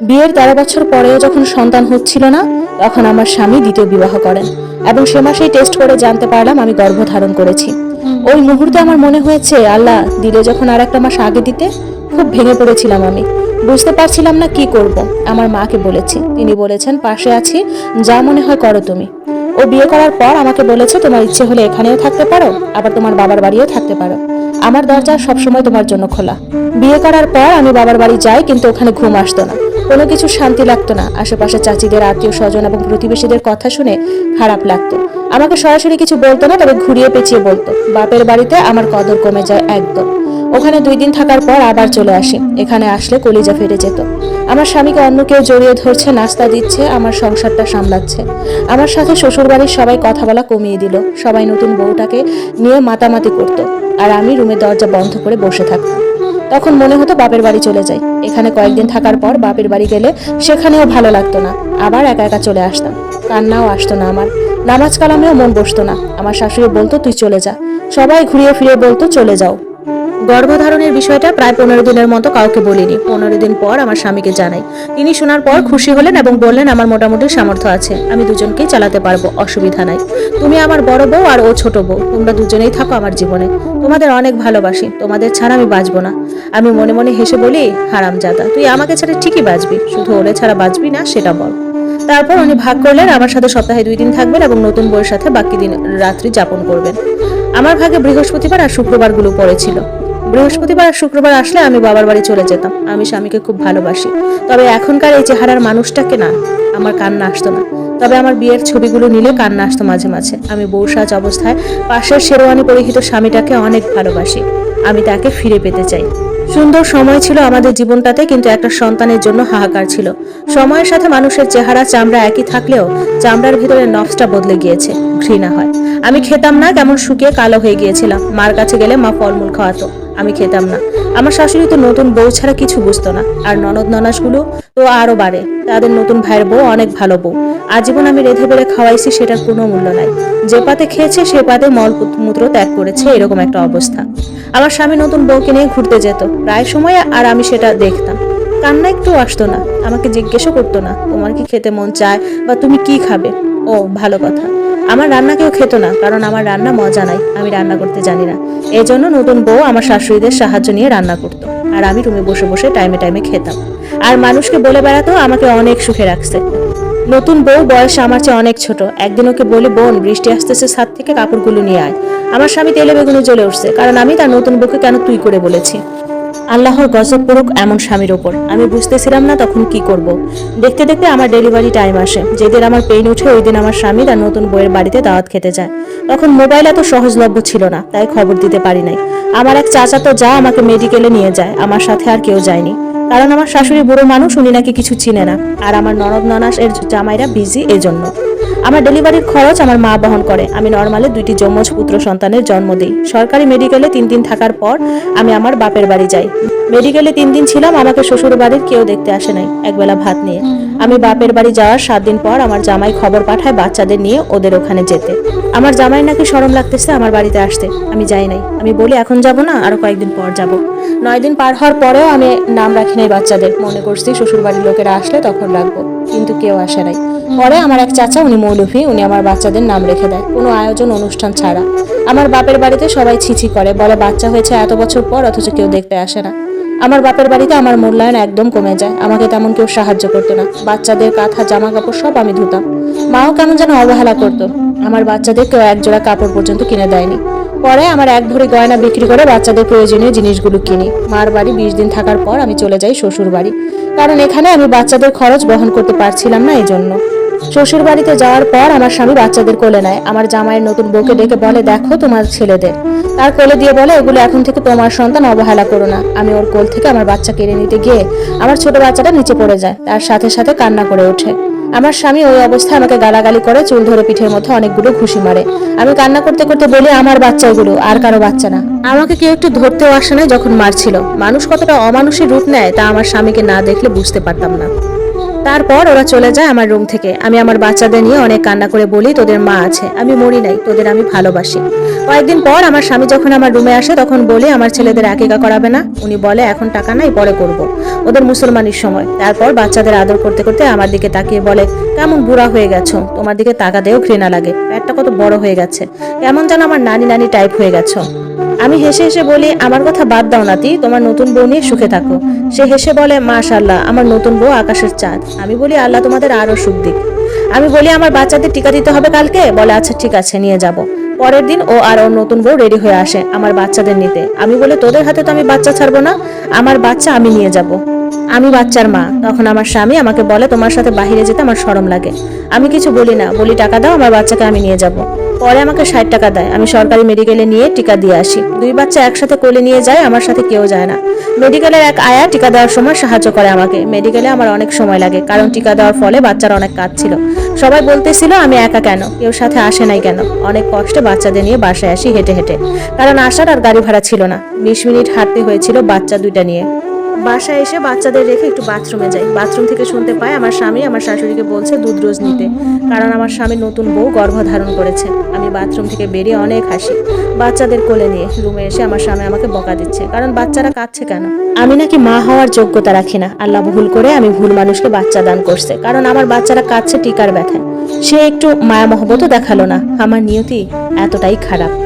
বিয়ের তেরো বছর পরেও যখন সন্তান হচ্ছিল না, তখন আমার স্বামী দ্বিতীয় বিবাহ করেন এবং সে মাসেই টেস্ট করে জানতে পারলাম আমি গর্ভধারণ করেছি। ওই মুহূর্তে আমার মনে হয়েছে, আল্লাহ দিলে যখন আর একটা মাস আগে দিতে, খুব ভেঙে পড়েছিলাম আমি। বুঝতে পারছিলাম না কি করব, আমার মাকে বলেছি। তিনি বলেছেন, পাশে আছি, যা মনে হয় করো তুমি। ও বিয়ে করার পর আমাকে বলেছে, তোমার ইচ্ছে হলে এখানেও থাকতে পারো, আবার তোমার বাবার বাড়িও থাকতে পারো। আমার দরজা সবসময় তোমার জন্য খোলা। বিয়ে করার পর আমি বাবার বাড়ি যাই, কিন্তু ওখানে ঘুম আসতো না। কোনো কিছু শান্তি লাগতো না। আশেপাশে চাচিদের আত্মীয় স্বজন এবং প্রতিবেশীদের কথা শুনে খারাপ লাগতো। আমাকে সরাসরি কিছু বলতো না, তবে ঘুরিয়ে পেঁচিয়ে বলতো। বাপের বাড়িতে আমার কদর কমে যায় একদম। ওখানে দুই দিন থাকার পর আবার চলে আসি। এখানে আসলে কলিজা ফেটে যেত। আমার স্বামীকে অন্য কেউ জড়িয়ে ধরছে, নাস্তা দিচ্ছে, আমার সংসারটা সামলাচ্ছে। আমার সাথে শ্বশুরবাড়ির সবাই কথা বলা কমিয়ে দিল। সবাই নতুন বউটাকে নিয়ে মাতামাতি করত। আর আমি রুমের দরজা বন্ধ করে বসে থাকতাম। তখন মনে হতো বাপের বাড়ি চলে যাই। এখানে কয়েকদিন থাকার পর বাপের বাড়ি গেলে সেখানেও ভালো লাগতো না। আবার একা একা চলে আসতাম। কান্নাও আসতো না আমার। নামাজ কালামেও মন বসতো না। আমার শাশুড়ি বলতো, তুই চলে যা। সবাই ঘুরিয়ে ফিরে বলতো, চলে যাও। গর্ভধারণের বিষয়টা প্রায় পনেরো দিনের মতো কাউকে বলিনি। পনেরো দিন পর আমার স্বামীকে জানাই। তিনি শোনার পর খুশি হলেন এবং বললেন, আমার মোটামুটি সামর্থ্য আছে। আমি দুজনকেই চালাতে পারব, অসুবিধা নাই। তুমি আমার বড় বউ আর ও ছোট বউ। তোমরা দুজনেই থাকো আমার জীবনে। তোমাদের অনেক ভালোবাসি। তোমাদের ছাড়া আমি বাঁচবো না। আমি মনে মনে হেসে বলি হারাম জাদা তুই আমাকে ছাড়া ঠিকই বাঁচবি। শুধু ওরে ছাড়া বাঁচবি না, সেটা বল। তারপর উনি ভাগ করলেন, আমার সাথে সপ্তাহে দুই দিন থাকবেন এবং নতুন বউয়ের সাথে বাকি দিন রাত্রি যাপন করবেন। আমার ভাগে বৃহস্পতিবার আর শুক্রবারগুলো পড়েছিল। বৃহস্পতিবার আর শুক্রবার আসলে আমি বাবার বাড়ি চলে যেতাম। আমি স্বামীকে খুব ভালোবাসি। তবে এখনকার এই চেহারার মানুষটাকে না, আমার কান্না আসতো না। তবে আমার বিয়ের ছবিগুলো নিলে কান্না আসতো মাঝে মাঝে। আমি বৌসাজ অবস্থায় পাশের শেরওয়ানি পরিহিত স্বামীটাকে অনেক ভালোবাসি। আমি তাকে ফিরে পেতে চাই। সুন্দর সময় ছিল আমাদের জীবনটাতে, কিন্তু একটা সন্তানের জন্য হাহাকার ছিল। সময়ের সাথে মানুষের চেহারা, চামড়া একই থাকলেও চামড়ার ভিতরে নফসটা বদলে গিয়েছে, ঘৃণা হয়। আমি খেতাম না কেমন শুকিয়ে কালো হয়ে গিয়েছিলাম। মার কাছে গেলে মা ফলমূল খাওয়াতো, আমি খেতাম না। আমার শাশুড়ি তো নতুন বউ ছাড়া কিছু বুঝতো না, আর ননদ ননাসগুলো তো আরও বাড়ে। তাদের নতুন ভাইয়ের বউ অনেক ভালো বউ। আজীবন আমি রেধে বেড়ে খাওয়াইছি, সেটার কোনো মূল্য নাই। যে পাতে খেয়েছে, সে পাতে মল মূত্র ত্যাগ করেছে, এরকম একটা অবস্থা। আমার স্বামী নতুন বউকে নিয়ে ঘুরতে যেত। প্রায় সময় আর আমি সেটা দেখতাম। কান্না একটু আসতো না। আমাকে জিজ্ঞেসও করতো না, তোমার কি খেতে মন চায় বা তুমি কি খাবে? ও, ভালো কথা। আমার রান্না কেউ খেত না, কারণ আমার রান্না মজা নাই। আমি রান্না করতে জানি না। এই জন্য নতুন বউ আমার শাশুড়িদের সাহায্য নিয়ে রান্না করতো। আর আমি রুমে বসে বসে টাইমে টাইমে খেতাম। আর মানুষকে বলে বেড়াতো আমাকে অনেক সুখে রাখছে। নতুন বউ বয়সে আমার চেয়ে অনেক ছোট। একদিন ওকে বলি, বোন, বৃষ্টি আসতেছে, ছাদ থেকে কাপড়গুলো নিয়ে আয়। আমার স্বামী তেলে বেগুনে জ্বলে উঠছে, কারণ আমি তার নতুন বউকে কেন তুই করে বলেছি? আল্লাহর গজব পড়ুক এমন স্বামীর ওপর। আমি বুঝতেছিলাম না তখন কি করব। দেখতে দেখতে আমার ডেলিভারি টাইম আসে। যেদিন আমার পেইন উঠে ওই দিন আমার স্বামী তার নতুন বইয়ের বাড়িতে দাওয়াত খেতে যায়। তখন মোবাইল এত সহজলভ্য ছিল না, তাই খবর দিতে পারি নাই। আমার এক চাচা তো যা আমাকে মেডিকেলে নিয়ে যায়, আমার সাথে আর কেউ যায়নি। কারণ আমার শাশুড়ি বুড়ো মানুষ, উনি নাকি কিছু চিনে না। আর আমার ননদ ননাস এর জামাইরা বিজি এজন্য। আমার ডেলিভারির খরচ আমার মা বহন করে। আমি নর্মালে দুইটি যমজ পুত্র সন্তানের জন্ম দিই। সরকারি মেডিকেলে তিন দিন থাকার পর আমি আমার বাপের বাড়ি যাই। মেডিকেলে তিন দিন ছিলাম, আমাকে শ্বশুর বাড়ির কেউ দেখতে আসে নাই। একবেলা ভাত নিয়ে। আমি বাপের বাড়ি যাওয়ার সাত দিন পর আমার জামাই খবর পাঠায় বাচ্চাদের নিয়ে ওদের ওখানে যেতে। আমার জামাই নাকি সরম লাগতেছে আমার বাড়িতে আসতে। আমি যাই নাই। আমি বলি, এখন যাব না, আরও কয়েকদিন পর যাব। নয় দিন পার হওয়ার পরেও আমি নাম রাখি নাই বাচ্চাদের। মনে করছি শ্বশুর বাড়ির লোকেরা আসলে তখন রাখব। কিন্তু কেউ আসে নাই। পরে আমার এক চাচা, উনি মৌলভী, উনি আমার বাচ্চাদের নাম রেখে দেয়। কোনো আয়োজন, অনুষ্ঠান ছাড়া। আমার বাপের বাড়িতে সবাই ছিছি করে, বলে বাচ্চা হয়েছে এত বছর পর, অথচ কেউ দেখতে আসে না। আমার বাপের বাড়িতে আমার মূল্যায়ন একদম কমে যায়। আমাকে তেমন কেউ সাহায্য করতো না। বাচ্চাদের কাঁথা জামা কাপড় সব আমি ধুতাম। মাও কেমন যেন অবহেলা করতো। আমার বাচ্চাদের কেউ এক জোড়া কাপড় পর্যন্ত কিনে দেয়নি। পরে আমার এক ভরি গয়না বিক্রি করে বাচ্চাদের প্রয়োজনীয় জিনিসগুলো কিনি। মার বাড়ি বিশ দিন থাকার পর আমি চলে যাই শ্বশুর বাড়ি কারণ এখানে আমি বাচ্চাদের খরচ বহন করতে পারছিলাম না এই জন্য শ্বশুর বাড়িতে যাওয়ার পর আমার স্বামী বাচ্চাদের কোলে নেয়। আমার জামাইয়ের নতুন বউকে ডেকে বলে, দেখো তোমার ছেলেদের। তার কোলে দিয়ে বলে, এগুলো এখন থেকে তোমার সন্তান অবহেলা করো না। আমি ওর কোল থেকে আমার বাচ্চা কেড়ে নিতে গিয়ে আমার ছোট বাচ্চাটা নিচে পড়ে যায়। তার সাথে সাথে কান্না করে ওঠে। আমার স্বামী ওই অবস্থায় আমাকে গালাগালি করে, চুল ধরে পিঠের মধ্যে অনেকগুলো ঘুষি মারে। আমি কান্না করতে করতে বলি, আমার বাচ্চা এগুলো, আর কারও বাচ্চা না। আমাকে কেউ একটু ধরতেও আসে না যখন মারছিল। মানুষ কতটা অমানুষী রূপ নেয় তা আমার স্বামীকে না দেখলে বুঝতে পারতাম না। তারপর ওরা চলে যায় আমার রুম থেকে। আমি আমার বাচ্চাদের নিয়ে অনেক কান্না করে বলি, তোদের মা আছে, আমি মরি নাই, তোদের আমি ভালোবাসি। কয়েকদিন পর আমার স্বামী যখন আমার রুমে আসে, তখন বলি, আমার ছেলেদের আকিকা করাবে না। উনি বলে, এখন টাকা নাই, পরে করব। ওদের মুসলমানির সময়। তারপর বাচ্চাদের আদর করতে করতে আমার দিকে তাকিয়ে বলে, কেমন বুড়া হয়ে গেছো? তোমার দিকে তাকাতেও ঘৃণা লাগে। পেটটা কত বড় হয়ে গেছে। কেমন যেন আমার নানি নানি টাইপ হয়ে গেছো। আমি হেসে হেসে বলি, আমার কথা বাদ দাও নাতি, তোমার নতুন বউ নিয়ে সুখে থাকো। সে হেসে বলে মাশাল্লাহ আমার নতুন বউ আকাশের চাঁদ। আমি বলি, আল্লাহ তোমাদের আরও সুখ দিক। আমি বলি, আমার বাচ্চাদের টিকা দিতে হবে কালকে? বলে আচ্ছা ঠিক আছে, নিয়ে যাব। পরের দিন ও আর ওর নতুন বউ রেডি হয়ে আসে আমার বাচ্চাদের নিতে। আমি বলি, তোদের হাতে তো আমি বাচ্চা ছাড়বো না, আমার বাচ্চা আমি নিয়ে যাব। আমি বাচ্চার মা, তখন আমার স্বামী আমাকে বলে, তোমার সাথে বাইরে যেতে আমার শরম লাগে। আমি কিছু বলি না, বলি, টাকা দাও, আমার বাচ্চাকে আমি নিয়ে যাব। পরে আমাকে ষাট টাকা দেয়। আমি সরকারি মেডিকেলে নিয়ে টিকা দিয়ে আসি। দুই বাচ্চা একসাথে কোলে নিয়ে যায়, আমার সাথে কেউ যায় না। মেডিকেলের এক আয়া টিকা দেওয়ার সময় সাহায্য করে আমাকে। মেডিকেলে আমার অনেক সময় লাগে, কারণ টিকা দেওয়ার ফলে বাচ্চার অনেক কাজ ছিল। সবাই বলতেছিল, আমি একা কেন? কেউ সাথে আসে নাই কেন? অনেক কষ্টে বাচ্চাদের নিয়ে বাসায় আসি হেঁটে হেঁটে। কারণ আসার আর গাড়ি ভাড়া ছিল না। বিশ মিনিট হাঁটতে হয়েছিল বাচ্চা দুইটা নিয়ে। বাসায় এসে বাচ্চাদের রেখে একটু বাথরুমে যাই। বাথরুম থেকে শুনতে পাই আমার স্বামী আমার শাশুড়িকে বলছে, দুধ রোজ নিতে। কারণ আমার স্বামী নতুন বউ গর্ভধারণ করেছে। আমি বাথরুম থেকে বেরিয়ে অনেক হাসি। বাচ্চাদের কোলে নিয়ে রুমে এসে আমার স্বামী আমাকে বকা দিচ্ছে। কারণ বাচ্চারা কাঁদছে কেন? আমি নাকি মা হওয়ার যোগ্যতা রাখি না। আল্লাহ ভুল করে আমি ভুল মানুষকে বাচ্চা দান করছে। কারণ আমার বাচ্চারা কাঁদছে টিকার ব্যথায়। সে একটু মায়া মহব্বতও দেখাল না। আমার নিয়তি এতটাই খারাপ।